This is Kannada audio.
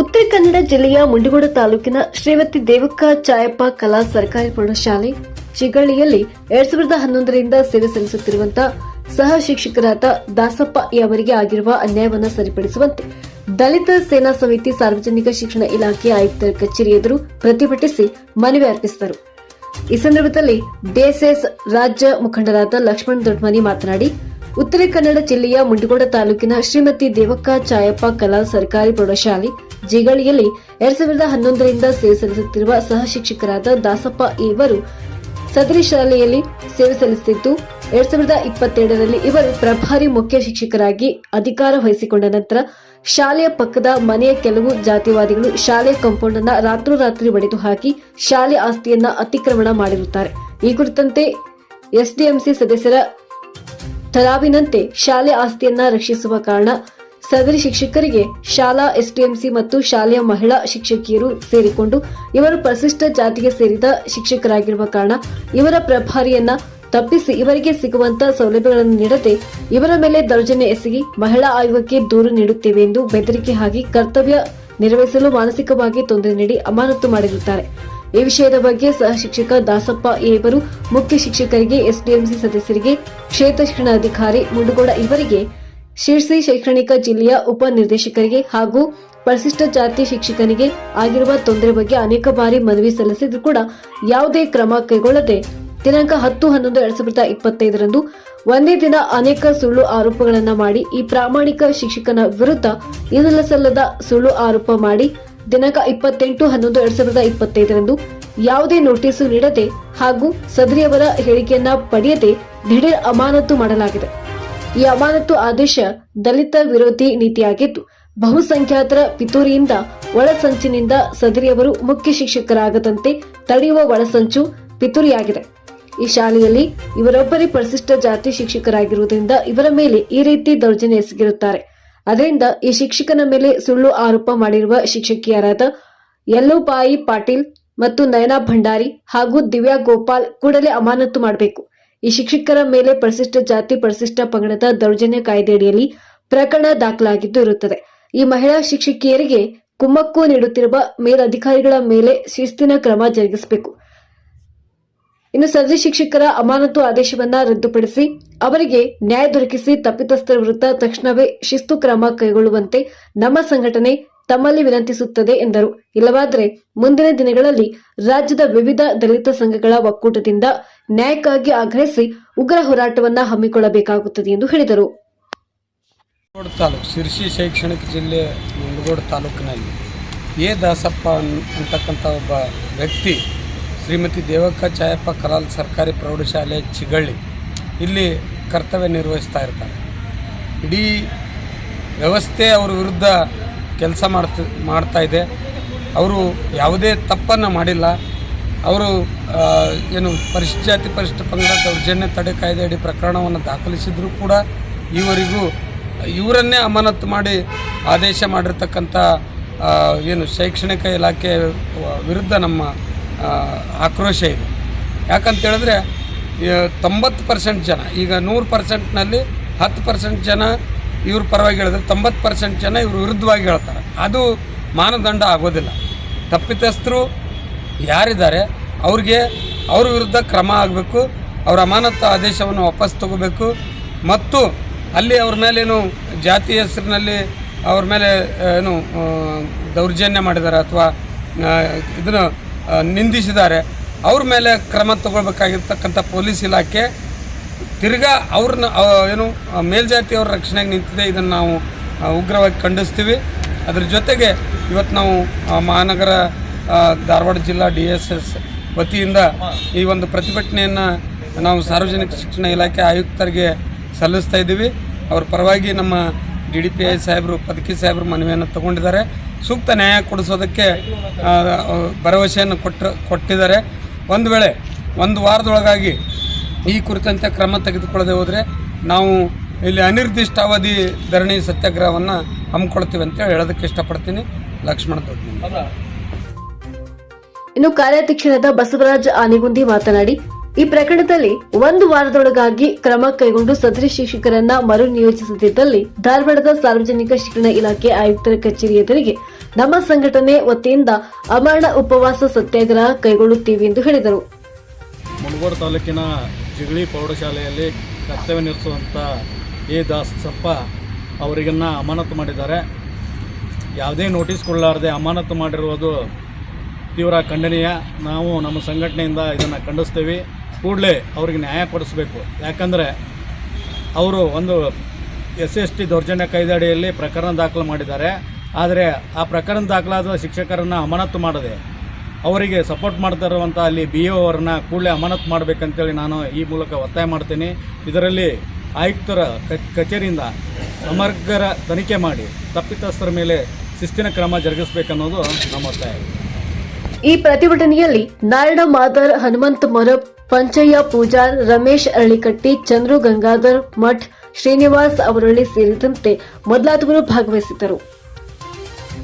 ಉತ್ತರ ಕನ್ನಡ ಜಿಲ್ಲೆಯ ಮುಂಡಗೋಡ ತಾಲೂಕಿನ ಶ್ರೀಮತಿ ದೇವಕ್ಕ ಚಾಯಪ್ಪ ಕಲಾ ಸರ್ಕಾರಿ ಪ್ರೌಢಶಾಲೆ ಚಿಗಳಿಯಲ್ಲಿ ಎರಡ್ ಸಾವಿರದ ಹನ್ನೊಂದರಿಂದ ಸೇವೆ ಸಲ್ಲಿಸುತ್ತಿರುವಂತಹ ಸಹ ಶಿಕ್ಷಕರಾದ ದಾಸಪ್ಪ ಅವರಿಗೆ ಆಗಿರುವ ಅನ್ಯಾಯವನ್ನು ಸರಿಪಡಿಸುವಂತೆ ದಲಿತ ಸೇನಾ ಸಮಿತಿ ಸಾರ್ವಜನಿಕ ಶಿಕ್ಷಣ ಇಲಾಖೆ ಆಯುಕ್ತರ ಕಚೇರಿ ಎದುರು ಪ್ರತಿಭಟಿಸಿ ಮನವಿ ಅರ್ಪಿಸಿದರು. ಈ ಸಂದರ್ಭದಲ್ಲಿ ಡಿಎಸ್ಎಸ್ ರಾಜ್ಯ ಮುಖಂಡರಾದ ಲಕ್ಷ್ಮಣ್ ದೊಡ್ಮನಿ ಮಾತನಾಡಿ, ಉತ್ತರ ಕನ್ನಡ ಜಿಲ್ಲೆಯ ಮುಂಡಗೋಡ ತಾಲೂಕಿನ ಶ್ರೀಮತಿ ದೇವಕ್ಕ ಚಾಯಪ್ಪ ಕಲಾ ಸರ್ಕಾರಿ ಪ್ರೌಢಶಾಲೆ ಜಿಗಳಿಯಲ್ಲಿ ಎರಡ್ ಸಾವಿರದ ಹನ್ನೊಂದರಿಂದ ಸೇವೆ ಸಲ್ಲಿಸುತ್ತಿರುವ ಸಹ ಶಿಕ್ಷಕರಾದ ದಾಸಪ್ಪ ಇವರು ಸದರಿ ಶಾಲೆಯಲ್ಲಿ ಸೇವೆ ಸಲ್ಲಿಸುತ್ತಿದ್ದು, ಎರಡ್ ಸಾವಿರದ ಇಪ್ಪತ್ತೆರಡರಲ್ಲಿ ಇವರು ಪ್ರಭಾರಿ ಮುಖ್ಯ ಶಿಕ್ಷಕರಾಗಿ ಅಧಿಕಾರ ವಹಿಸಿಕೊಂಡ ನಂತರ ಶಾಲೆಯ ಪಕ್ಕದ ಮನೆಯ ಕೆಲವು ಜಾತಿವಾದಿಗಳು ಶಾಲೆಯ ಕಾಂಪೌಂಡ್ ಅನ್ನ ರಾತ್ರೋರಾತ್ರಿ ಒಡೆದು ಹಾಕಿ ಶಾಲೆ ಆಸ್ತಿಯನ್ನ ಅತಿಕ್ರಮಣ ಮಾಡಿರುತ್ತಾರೆ. ಈ ಕುರಿತಂತೆ ಎಸ್ಡಿಎಂಸಿ ಸದಸ್ಯರ ತರಾವಿನಂತೆ ಶಾಲೆ ಆಸ್ತಿಯನ್ನ ರಕ್ಷಿಸುವ ಕಾರಣ ಸದರಿ ಶಿಕ್ಷಕರಿಗೆ ಶಾಲಾ, ಎಸ್ಡಿಎಂಸಿ ಮತ್ತು ಶಾಲೆಯ ಮಹಿಳಾ ಶಿಕ್ಷಕಿಯರು ಸೇರಿಕೊಂಡು ಇವರು ಪರಿಶಿಷ್ಟ ಜಾತಿಗೆ ಸೇರಿದ ಶಿಕ್ಷಕರಾಗಿರುವ ಕಾರಣ ಇವರ ಪ್ರಭಾರಿಯನ್ನ ತಪ್ಪಿಸಿ ಇವರಿಗೆ ಸಿಗುವಂತಹ ಸೌಲಭ್ಯಗಳನ್ನು ನೀಡದೆ ಇವರ ಮೇಲೆ ದೌರ್ಜನ್ಯ ಎಸಗಿ ಮಹಿಳಾ ಆಯೋಗಕ್ಕೆ ದೂರು ನೀಡುತ್ತೇವೆ ಎಂದು ಬೆದರಿಕೆ ಹಾಕಿ ಕರ್ತವ್ಯ ನಿರ್ವಹಿಸಲು ಮಾನಸಿಕವಾಗಿ ತೊಂದರೆ ನೀಡಿ ಅಮಾನತು ಮಾಡಿರುತ್ತಾರೆ. ಈ ವಿಷಯದ ಬಗ್ಗೆ ಸಹ ಶಿಕ್ಷಕ ದಾಸಪ್ಪ ಇವರು ಮುಖ್ಯ ಶಿಕ್ಷಕರಿಗೆ, ಎಸ್ಡಿಎಂಸಿ ಸದಸ್ಯರಿಗೆ ಕ್ಷೇತ್ರ ಶಿಕ್ಷಣಾಧಿಕಾರಿ ಮುಂಡಗೋಡ ಇವರಿಗೆ ಶಿರ್ಸಿ ಶೈಕ್ಷಣಿಕ ಜಿಲ್ಲೆಯ ಉಪ ನಿರ್ದೇಶಕರಿಗೆ ಹಾಗೂ ಪರಿಶಿಷ್ಟ ಜಾತಿ ಶಿಕ್ಷಕನಿಗೆ ಆಗಿರುವ ತೊಂದರೆ ಬಗ್ಗೆ ಅನೇಕ ಬಾರಿ ಮನವಿ ಸಲ್ಲಿಸಿದ್ರು ಕೂಡ ಯಾವುದೇ ಕ್ರಮ ಕೈಗೊಳ್ಳದೆ ದಿನಾಂಕ ಹತ್ತು ಹನ್ನೊಂದು ಎರಡ್ ಸಾವಿರದ ಇಪ್ಪತ್ತೈದರಂದು ಒಂದೇ ದಿನ ಅನೇಕ ಸುಳ್ಳು ಆರೋಪಗಳನ್ನು ಮಾಡಿ ಈ ಪ್ರಾಮಾಣಿಕ ಶಿಕ್ಷಕನ ವಿರುದ್ಧ ಇದಲ್ಲ ಸಲ್ಲದ ಸುಳ್ಳು ಆರೋಪ ಮಾಡಿ ದಿನಾಂಕ ಇಪ್ಪತ್ತೆಂಟು ಹನ್ನೊಂದು ಎರಡ್ ಸಾವಿರದ ಇಪ್ಪತ್ತೈದರಂದು ಯಾವುದೇ ನೋಟಿಸು ನೀಡದೆ ಹಾಗೂ ಸದರಿಯವರ ಹೇಳಿಕೆಯನ್ನ ಪಡೆಯದೆ ದಿಢೀರ್ ಅಮಾನತು ಮಾಡಲಾಗಿದೆ. ಈ ಅಮಾನತು ಆದೇಶ ದಲಿತ ವಿರೋಧಿ ನೀತಿಯಾಗಿದ್ದು ಬಹುಸಂಖ್ಯಾತರ ಪಿತೂರಿಯಿಂದ ಒಳಸಂಚಿನಿಂದ ಸದರಿಯವರು ಮುಖ್ಯ ಶಿಕ್ಷಕರಾಗದಂತೆ ತಡೆಯುವ ಒಳಸಂಚು ಪಿತೂರಿಯಾಗಿದೆ. ಈ ಶಾಲೆಯಲ್ಲಿ ಇವರೊಬ್ಬರೇ ಪರಿಶಿಷ್ಟ ಜಾತಿ ಶಿಕ್ಷಕರಾಗಿರುವುದರಿಂದ ಇವರ ಮೇಲೆ ಈ ರೀತಿ ದೌರ್ಜನ್ಯ ಎಸಗಿರುತ್ತಾರೆ. ಅದರಿಂದ ಈ ಶಿಕ್ಷಕನ ಮೇಲೆ ಸುಳ್ಳು ಆರೋಪ ಮಾಡಿರುವ ಶಿಕ್ಷಕಿಯರಾದ ಯಲ್ಲೋಬಾಯಿ ಪಾಟೀಲ್ ಮತ್ತು ನಯನಾ ಭಂಡಾರಿ ಹಾಗೂ ದಿವ್ಯಾ ಗೋಪಾಲ್ ಕೂಡಲೇ ಅಮಾನತು ಮಾಡಬೇಕು. ಈ ಶಿಕ್ಷಕರ ಮೇಲೆ ಪರಿಶಿಷ್ಟ ಜಾತಿ ಪರಿಶಿಷ್ಟ ಪಂಗಡದ ದೌರ್ಜನ್ಯ ಕಾಯ್ದೆಯಡಿಯಲ್ಲಿ ಪ್ರಕರಣ ದಾಖಲಾಗಿದ್ದು ಇರುತ್ತದೆ. ಈ ಮಹಿಳಾ ಶಿಕ್ಷಕಿಯರಿಗೆ ಕುಮ್ಮಕ್ಕು ನೀಡುತ್ತಿರುವ ಮೇಲಧಿಕಾರಿಗಳ ಮೇಲೆ ಶಿಸ್ತಿನ ಕ್ರಮ ಜರುಗಿಸಬೇಕು. ಇನ್ನು ಸದರಿ ಶಿಕ್ಷಕರ ಅಮಾನತು ಆದೇಶವನ್ನ ರದ್ದುಪಡಿಸಿ ಅವರಿಗೆ ನ್ಯಾಯ ದೊರಕಿಸಿ ತಪ್ಪಿತಸ್ಥರ ವಿರುದ್ಧ ತಕ್ಷಣವೇ ಶಿಸ್ತು ಕ್ರಮ ಕೈಗೊಳ್ಳುವಂತೆ ನಮ್ಮ ಸಂಘಟನೆ ತಮ್ಮಲ್ಲಿ ವಿನಂತಿಸುತ್ತದೆ ಎಂದರು. ಇಲ್ಲವಾದರೆ ಮುಂದಿನ ದಿನಗಳಲ್ಲಿ ರಾಜ್ಯದ ವಿವಿಧ ದಲಿತ ಸಂಘಗಳ ಒಕ್ಕೂಟದಿಂದ ನ್ಯಾಯಕ್ಕಾಗಿ ಆಗ್ರಹಿಸಿ ಉಗ್ರ ಹೋರಾಟವನ್ನ ಹಮ್ಮಿಕೊಳ್ಳಬೇಕಾಗುತ್ತದೆ ಎಂದು ಹೇಳಿದರು. ತಾಲೂಕು, ಶಿರ್ಸಿ ಶೈಕ್ಷಣಿಕ ಜಿಲ್ಲೆ ಮುಂಡಗೋಡು ತಾಲೂಕಿನಲ್ಲಿ ಎ ದಾಸಪ್ಪ ಅಂತಕ್ಕಂಥ ಒಬ್ಬ ವ್ಯಕ್ತಿ ಶ್ರೀಮತಿ ದೇವಕ್ಕ ಚಾಯಪ್ಪ ಕಲಾಲ್ ಸರ್ಕಾರಿ ಪ್ರೌಢಶಾಲೆ ಚಿಗಳ್ಳಿ ಇಲ್ಲಿ ಕರ್ತವ್ಯ ನಿರ್ವಹಿಸ್ತಾ ಇರ್ತಾರೆ ಇಡೀ ವ್ಯವಸ್ಥೆ ಅವ್ರ ವಿರುದ್ಧ ಕೆಲಸ ಮಾಡ್ತ ಇದೆ. ಅವರು ಯಾವುದೇ ತಪ್ಪನ್ನು ಮಾಡಿಲ್ಲ. ಅವರು ಏನು ಪರಿಶಿಷ್ಟ ಜಾತಿ ಪರಿಶಿಷ್ಟ ಪಂಗಡ ದೌರ್ಜನ್ಯ ತಡೆ ಕಾಯ್ದೆ ಅಡಿ ಪ್ರಕರಣವನ್ನು ದಾಖಲಿಸಿದರೂ ಕೂಡ ಈವರೆಗೂ ಇವರನ್ನೇ ಅಮಾನತು ಮಾಡಿ ಆದೇಶ ಮಾಡಿರ್ತಕ್ಕಂಥ ಏನು ಶೈಕ್ಷಣಿಕ ಇಲಾಖೆ ವಿರುದ್ಧ ನಮ್ಮ ಆಕ್ರೋಶ ಇದೆ. ಯಾಕಂತೇಳಿದ್ರೆ ತೊಂಬತ್ತು ಪರ್ಸೆಂಟ್ ಜನ, ಈಗ ನೂರು ಪರ್ಸೆಂಟ್ನಲ್ಲಿ ಹತ್ತು ಪರ್ಸೆಂಟ್ ಜನ ಇವ್ರ ಪರವಾಗಿ ಹೇಳಿದ್ರೆ ತೊಂಬತ್ತು ಪರ್ಸೆಂಟ್ ಜನ ಇವ್ರ ವಿರುದ್ಧವಾಗಿ ಹೇಳ್ತಾರೆ. ಅದು ಮಾನದಂಡ ಆಗೋದಿಲ್ಲ. ತಪ್ಪಿತಸ್ಥರು ಯಾರಿದ್ದಾರೆ, ಅವ್ರಿಗೆ ಅವ್ರ ವಿರುದ್ಧ ಕ್ರಮ ಆಗಬೇಕು, ಅವರ ಅಮಾನತು ಆದೇಶವನ್ನು ವಾಪಸ್ ತಗೋಬೇಕು, ಮತ್ತು ಅಲ್ಲಿ ಅವ್ರ ಮೇಲೇನು ಜಾತಿ ಹೆಸರಿನಲ್ಲಿ ಅವ್ರ ಮೇಲೆ ಏನು ದೌರ್ಜನ್ಯ ಮಾಡಿದ್ದಾರೆ ಅಥವಾ ಇದನ್ನು ನಿಂದಿಸಿದ್ದಾರೆ, ಅವ್ರ ಮೇಲೆ ಕ್ರಮ ತಗೊಳ್ಬೇಕಾಗಿರ್ತಕ್ಕಂಥ ಪೊಲೀಸ್ ಇಲಾಖೆ ತಿರ್ಗಾ ಅವ್ರನ್ನ ಏನು ಮೇಲ್ಜಾತಿಯವ್ರ ರಕ್ಷಣೆಗೆ ನಿಂತಿದೆ. ಇದನ್ನು ನಾವು ಉಗ್ರವಾಗಿ ಖಂಡಿಸ್ತೀವಿ. ಅದ್ರ ಜೊತೆಗೆ ಇವತ್ತು ನಾವು ಮಹಾನಗರ ಧಾರವಾಡ ಜಿಲ್ಲಾ ಡಿ ಎಸ್ ಎಸ್ ವತಿಯಿಂದ ಈ ಒಂದು ಪ್ರತಿಭಟನೆಯನ್ನು ನಾವು ಸಾರ್ವಜನಿಕ ಶಿಕ್ಷಣ ಇಲಾಖೆ ಆಯುಕ್ತರಿಗೆ ಸಲ್ಲಿಸ್ತಾ ಇದ್ದೀವಿ. ಅವ್ರ ಪರವಾಗಿ ನಮ್ಮ ಡಿ ಡಿ ಪಿ ಐ ಸಾಹೇಬರು, ಪದಕಿ ಸಾಹೇಬರು ಮನವಿಯನ್ನು ತಗೊಂಡಿದ್ದಾರೆ. ಸೂಕ್ತ ನ್ಯಾಯ ಕೊಡಿಸೋದಕ್ಕೆ ಭರವಸೆಯನ್ನು ಕೊಟ್ಟು ಕೊಟ್ಟಿದ್ದಾರೆ. ಒಂದು ವೇಳೆ, ಒಂದು ವಾರದೊಳಗಾಗಿ ಈ ಕುರಿತಂತೆ ಕ್ರಮ ತೆಗೆದುಕೊಳ್ಳದೆ ಹೋದರೆ ನಾವು ಇಲ್ಲಿ ಅನಿರ್ದಿಷ್ಟಾವಧಿ ಧರಣಿ ಸತ್ಯಾಗ್ರಹವನ್ನು ಹಮ್ಮಿಕೊಳ್ತೀವಿ ಅಂತ ಹೇಳೋದಕ್ಕೆ ಇಷ್ಟಪಡ್ತೀನಿ. ಲಕ್ಷ್ಮಣ ದೊಡ್ಡ ಇನ್ನು ಕಾರ್ಯಾಧ್ಯಕ್ಷರಾದ ಬಸವರಾಜ್ ಆನೆಗುಂದಿ ಮಾತನಾಡಿ, ಈ ಪ್ರಕರಣದಲ್ಲಿ ಒಂದು ವಾರದೊಳಗಾಗಿ ಕ್ರಮ ಕೈಗೊಂಡು ಸದರಿ ಶಿಕ್ಷಕರನ್ನ ಮರು ನಿಯೋಜಿಸುತ್ತಿದ್ದಲ್ಲಿ ಧಾರವಾಡದ ಸಾರ್ವಜನಿಕ ಶಿಕ್ಷಣ ಇಲಾಖೆ ಆಯುಕ್ತರ ಕಚೇರಿ ಎದುರಿಗೆ ನಮ್ಮ ಸಂಘಟನೆ ವತಿಯಿಂದ ಅಮರಣ ಉಪವಾಸ ಸತ್ಯಾಗ್ರಹ ಕೈಗೊಳ್ಳುತ್ತೇವೆ ಎಂದು ಹೇಳಿದರು. ಮುನಗೋಡು ತಾಲೂಕಿನ ಜಿಗಳಿ ಪ್ರೌಢಶಾಲೆಯಲ್ಲಿ ಕರ್ತವ್ಯ ನಿರ್ಸುವಂಥ ಎ ದಾಸಪ್ಪ ಅವರಿಗನ್ನ ಅಮಾನತು ಮಾಡಿದ್ದಾರೆ. ಯಾವುದೇ ನೋಟಿಸ್ ಕೊಡಲಾರದೆ ಅಮಾನತು ಮಾಡಿರುವುದು ತೀವ್ರ ಖಂಡನೀಯ. ನಾವು ನಮ್ಮ ಸಂಘಟನೆಯಿಂದ ಇದನ್ನು ಖಂಡಿಸ್ತೀವಿ. ಕೂಡಲೇ ಅವ್ರಿಗೆ ನ್ಯಾಯ ಕೊಡಿಸ್ಬೇಕು. ಯಾಕಂದರೆ ಅವರು ಒಂದು ಎಸ್ ಎಸ್ ಟಿ ದೌರ್ಜನ್ಯ ಕಾಯ್ದೆಯಡಿಯಲ್ಲಿ ಪ್ರಕರಣ ದಾಖಲು ಮಾಡಿದ್ದಾರೆ. ಆದರೆ ಆ ಪ್ರಕರಣ ದಾಖಲಾದ ಶಿಕ್ಷಕರನ್ನು ಅಮಾನತು ಮಾಡದೆ ಅವರಿಗೆ ಸಪೋರ್ಟ್ ಮಾಡ್ತಾ ಇರುವಂಥ ಅಲ್ಲಿ ಬಿ ಒ ಅವರನ್ನ ಕೂಡಲೇ ಅಮಾನತ್ ಮಾಡಬೇಕಂತೇಳಿ ನಾನು ಈ ಮೂಲಕ ಒತ್ತಾಯ ಮಾಡ್ತೀನಿ. ಇದರಲ್ಲಿ ಆಯುಕ್ತರ ಕಚೇರಿಯಿಂದ ಸಮಗ್ರ ತನಿಖೆ ಮಾಡಿ ತಪ್ಪಿತಸ್ಥರ ಮೇಲೆ ಶಿಸ್ತಿನ ಕ್ರಮ ಜರುಗಿಸಬೇಕನ್ನೋದು ನಮ್ಮ ಒತ್ತಾಯ. ಈ ಪ್ರತಿಭಟನೆಯಲ್ಲಿ ನಾರಾಯಣ ಮಾದರ್, ಹನುಮಂತ ಮೊರಬ್ ಪಂಚಯ್ಯ ಪೂಜಾರ್ ರಮೇಶ್ ಅರಳಿಕಟ್ಟಿ, ಚಂದ್ರು ಗಂಗಾಧರ್ ಮಠ್ ಶ್ರೀನಿವಾಸ್ ಅವರಳ್ಳಿ ಸೇರಿದಂತೆ ಮೊದಲಾದವರು ಭಾಗವಹಿಸಿದ್ದರು.